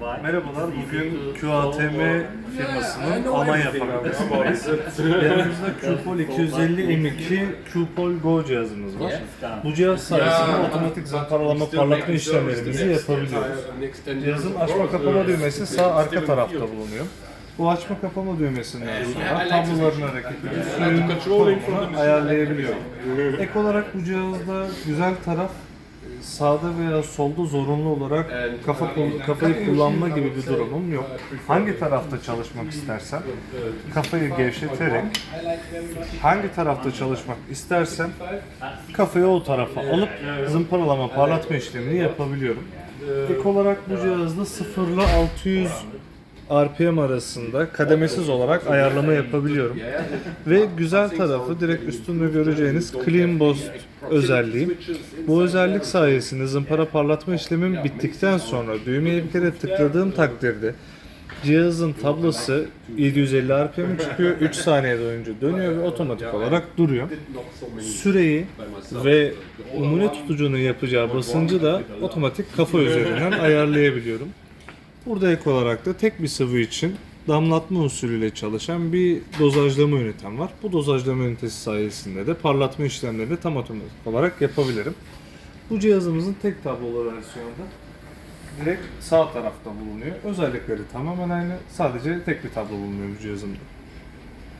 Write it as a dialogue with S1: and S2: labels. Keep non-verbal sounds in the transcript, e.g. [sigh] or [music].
S1: Merhabalar, bugün QATM firmasının Almanya fabrikasındayız. [laughs] Yanımızda QPOL 250 M2 QPOL Go cihazımız var. Bu cihaz sayesinde otomatik zamparalama parlatma işlemlerimizi yapabiliyoruz. Cihazın açma kapama düğmesi sağ arka tarafta bulunuyor. Bu açma kapama düğmesinden sonra tabloların hareketini, suyun konumunu ayarlayabiliyor. Ek olarak bu cihazda güzel taraf sağda veya solda zorunlu olarak kafa kafayı kullanma gibi bir durumum yok. Hangi tarafta çalışmak istersem kafayı gevşeterek hangi tarafta çalışmak istersem kafayı o tarafa alıp zımparalama parlatma işlemini yapabiliyorum. Ek olarak bu cihazda 0 ile 600 RPM arasında kademesiz olarak ayarlama yapabiliyorum. Ve güzel tarafı direkt üstünde göreceğiniz Clean Boost özelliği. Bu özellik sayesinde zımpara parlatma işlemim bittikten sonra düğmeye bir kere tıkladığım takdirde cihazın tablosu 750 RPM çıkıyor, 3 saniye boyunca dönüyor ve otomatik olarak duruyor. Süreyi ve umune tutucunun yapacağı basıncı da otomatik kafa üzerinden ayarlayabiliyorum. Burada ek olarak da tek bir sıvı için damlatma usulüyle çalışan bir dozajlama ünitem var. Bu dozajlama ünitesi sayesinde de parlatma işlemlerini tam otomatik olarak yapabilirim. Bu cihazımızın tek tablolu versiyonda direkt sağ tarafta bulunuyor. Özellikleri tamamen aynı. Sadece tek bir tablo bulunuyor bu cihazımda.